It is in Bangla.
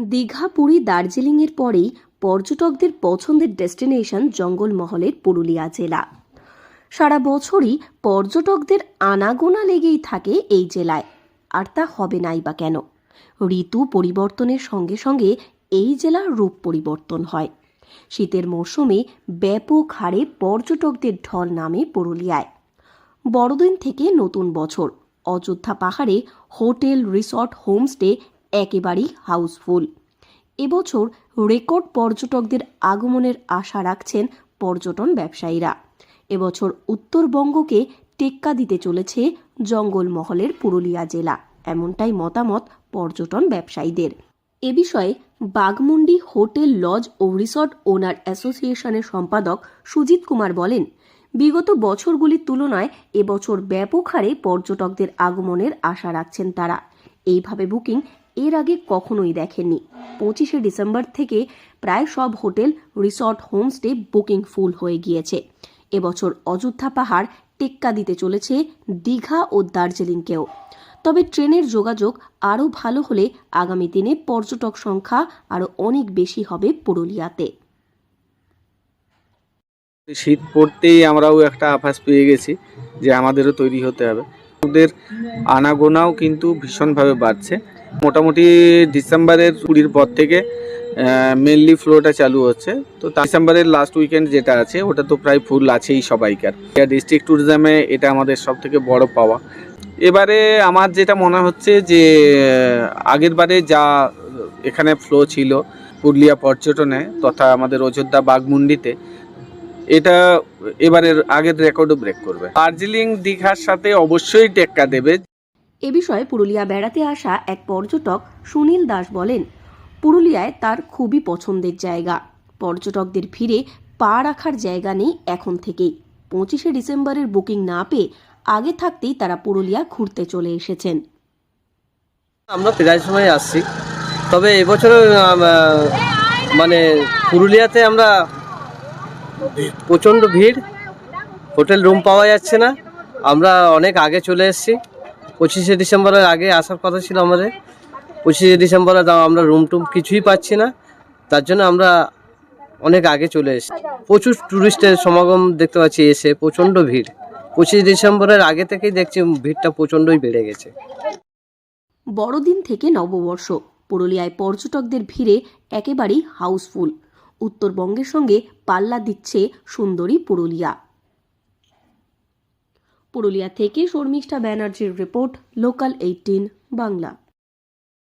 দীঘা, পুরী, দার্জিলিংয়ের পরেই পর্যটকদের পছন্দের ডেস্টিনেশন জঙ্গলমহলের পুরুলিয়া জেলা। সারা বছরই পর্যটকদের আনাগোনা লেগেই থাকে এই জেলায়। আর তা হবে নাই বা কেন? ঋতু পরিবর্তনের সঙ্গে সঙ্গে এই জেলার রূপ পরিবর্তন হয়। শীতের মরশুমে ব্যাপক হারে পর্যটকদের ঢল নামে পুরুলিয়ায়। বড়দিন থেকে নতুন বছর। অযোধ্যা পাহাড়ে হোটেল, রিসর্ট, হোমস্টে একেবারেই হাউসফুল। এবছর রেকর্ড পর্যটকদের আগমনের আশা রাখছেন পর্যটন ব্যবসায়ীরা। এবছর উত্তরবঙ্গকে টেক্কা দিতে চলেছে জঙ্গলমহলের পুরুলিয়া জেলা। এমনটাই মতামত পর্যটন ব্যবসায়ীদের। এ বিষয়ে বাগমুন্ডি হোটেল, লজ ও রিসর্ট ওনার অ্যাসোসিয়েশনের সম্পাদক সুজিত কুমার বলেন, বিগত বছরগুলির তুলনায় এবছর ব্যাপক হারে পর্যটকদের আগমনের আশা রাখছেন তারা। এইভাবে বুকিং এর আগে কখনোই দেখেননি। পঁচিশে ডিসেম্বর থেকে প্রায় সব hotel, resort, homestay booking full হয়ে গিয়েছে। এবছর অযোধ্যা পাহাড় টেক্কা দিতে চলেছে দীঘা ও দার্জিলিংকেও। তবে ট্রেনের যোগাযোগ আরও ভালো হলে আগামী দিনে পর্যটক সংখ্যা আরও অনেক বেশি হবে পুরুলিয়াতে। শীত পড়তেই আমরাও একটা আভাস পেয়ে গেছি যে আমাদেরও তৈরি হতে হবে। ওদের আনাগোনাও কিন্তু ভীষণভাবে বাড়ছে। মোটামুটি ডিসেম্বরের কুড়ির পর থেকে মেনলি ফ্লোটা চালু হচ্ছে। তো ডিসেম্বরের লাস্ট উইকেন্ড যেটা আছে, ওটা তো প্রায় ফুল আছেই সবাইকার। ডিস্ট্রিক্ট ট্যুরিজমে এটা আমাদের সব থেকে বড় পাওয়া। এবারে আমার যেটা মনে হচ্ছে যে আগের বারে যা এখানে ফ্লো ছিল পুরুলিয়া পর্যটনে তথা আমাদের অযোধ্যা বাগমুন্ডিতে এটা এবারের আগের রেকর্ডও ব্রেক করবে। দার্জিলিং দীঘার সাথে অবশ্যই টেক্কা দেবে। এ বিষয়ে পুরুলিয়া বেড়াতে আসা এক পর্যটক সুনীল দাস বলেন, পুরুলিয়ায় তার খুবই পছন্দের জায়গা। পর্যটকদের ভিড়ে পা রাখার জায়গা নেই এখন থেকেই। পঁচিশে ডিসেম্বরের বুকিং না পেয়ে আগে থাকতেই তারা পুরুলিয়া ঘুরতে চলে এসেছেন। আমরা প্রায় সময় আসছি। তবে এবছর মানে পুরুলিয়াতে আমরা প্রচণ্ড ভিড়। হোটেল রুম পাওয়া যাচ্ছে না। আমরা অনেক আগে চলে এসেছি। পঁচিশে ডিসেম্বরের আগে আসার কথা ছিল আমাদের। পঁচিশে ডিসেম্বরে আমরা রুম টুম কিছুই পাচ্ছি না। তার জন্য আমরা অনেক আগে চলে এসেছি। প্রচুর ট্যুরিস্টের সমাগম দেখতে পাচ্ছি এসে, প্রচণ্ড ভিড়। পঁচিশে ডিসেম্বরের আগে থেকেই দেখছি ভিড়টা প্রচণ্ডই বেড়ে গেছে। বড়দিন থেকে নববর্ষ, পুরুলিয়ায় পর্যটকদের ভিড়ে একেবারেই হাউসফুল। উত্তরবঙ্গের সঙ্গে পাল্লা দিচ্ছে সুন্দরী পুরুলিয়া। পুরুলিয়া থেকে শর্মিষ্ঠা ব্যানার্জির রিপোর্ট লোকাল এইটিন বাংলা।